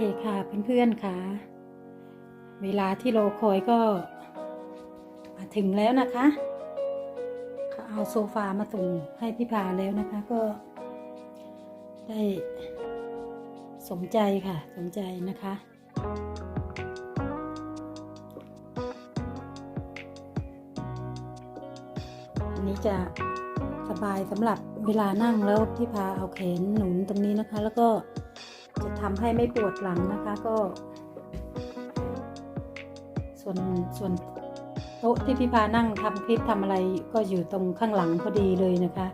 ค่ะเพื่อนๆค่ะ เวลาที่เรอคอยก็มาถึงแล้วนะคะเขาเอาโซฟามาส่งให้พี่พาแล้วนะคะก็ได้สมใจค่ะ สมใจนะคะอันนี้จะสบายสำหรับเวลานั่งแล้วพี่พาเอาแขนหนุนตรงนี้นะคะ แล้วก็ ทำให้ไม่ปวดหลังนะคะก็ ส่วนส่วนโต๊ะที่พี่พานั่งทำคลิปทำอะไรก็อยู่ตรงข้างหลังพอดีเลยนะคะ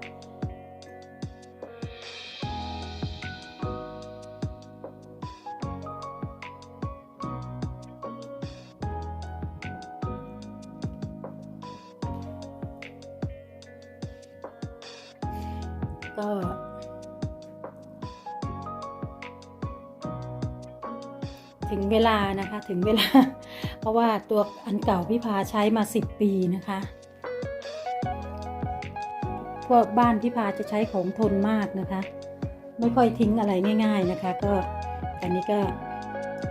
ก็ ถึงเวลานะคะถึงเวลา เพราะว่าตัวอันเก่าพี่พาใช้มาสิบปีนะคะ พวกบ้านพี่พาจะใช้ของทนมากนะคะ ไม่ค่อยทิ้งอะไรง่าย ๆนะคะ ก็อันนี้ก็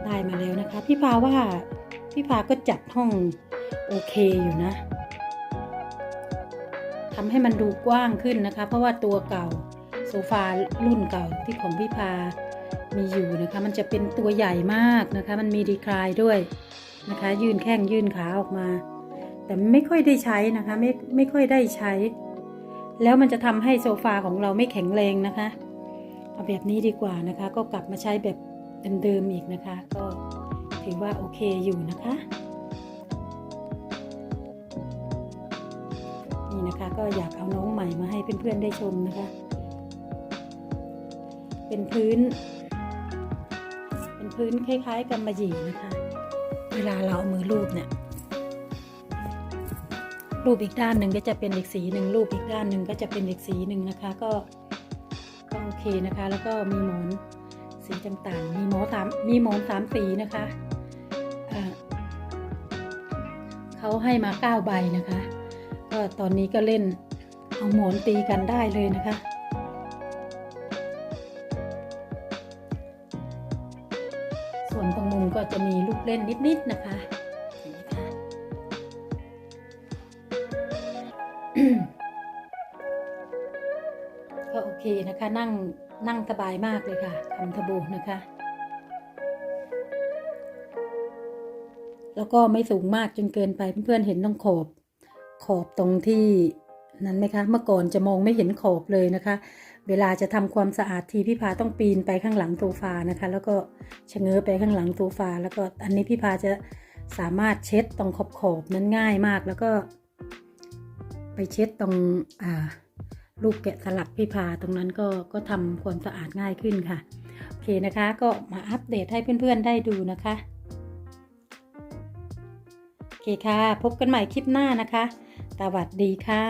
ได้มาแล้วนะคะ พี่พาว่าพี่พาก็จัดห้องโอเคอยู่นะทำให้มันดูกว้างขึ้นนะคะ เพราะว่าตัวเก่าโซฟารุ่นเก่าที่ของพี่พา มีอยู่นะคะ มันจะเป็นตัวใหญ่มากนะคะ มันมีดีคลายด้วยนะคะ ยื่นแข้งยื่นขาออกมา แต่ไม่ค่อยได้ใช้นะคะ ไม่ไม่ค่อยได้ใช้ แล้วมันจะทำให้โซฟาของเราไม่แข็งแรงนะคะเอาแบบนี้ดีกว่านะคะ ก็กลับมาใช้แบบเดิมๆอีกนะคะ ก็ถือว่าโอเคอยู่นะคะ นี่นะคะก็อยากเอาน้องใหม่มาให้เพื่อนๆได้ชมนะคะ เป็นพื้นเป็น พื้นคล้าย ๆกำมะหยี่นะคะ เวลาเราเอามือรูปเนี่ยรูปอีกด้านหนึ่งก็จะเป็นอีกสีหนึ่งรูปอีกด้านหนึ่งก็จะเป็นอีกสีหนึ่งนะคะ ก็ก็โอเคนะคะ แล้วก็มีหมอนสีต่างๆ มีหมอนสามมีหมอนสามสีนะคะเขาให้มาเก้าใบนะคะ ก็ตอนนี้ก็เล่นเอาหมอนตีกันได้เลยนะคะ ส่วนตรงมุมก็จะมีลูกเล่นนิด ๆ นะคะนี่ค่ะก็โอเคนะคะ นั่งนั่งสบายมากเลยค่ะคำทบูนะคะ แล้วก็ไม่สูงมากจนเกินไปเพื่อนๆเห็นตรงขอบ ขอบตรงที่ นั้นไหมคะ เมื่อก่อนจะมองไม่เห็นขอบเลยนะคะ เวลาจะทำความสะอาดทีพี่พาต้องปีนไปข้างหลังโซฟานะคะ แล้วก็ชะเง้อไปข้างหลังโซฟา แล้วก็อันนี้พี่พาจะสามารถเช็ดตรงขอบขอบนั้นง่ายมาก แล้วก็ ไปเช็ดตรงอ่าลูกแกะสลักพี่พาตรงนั้นก็ก็ทำความสะอาดง่ายขึ้นค่ะ โอเคนะคะ ก็มาอัปเดตให้เพื่อนๆได้ดูนะคะ เคค่ะ พบกันใหม่คลิปหน้านะคะ สวัสดีค่ะ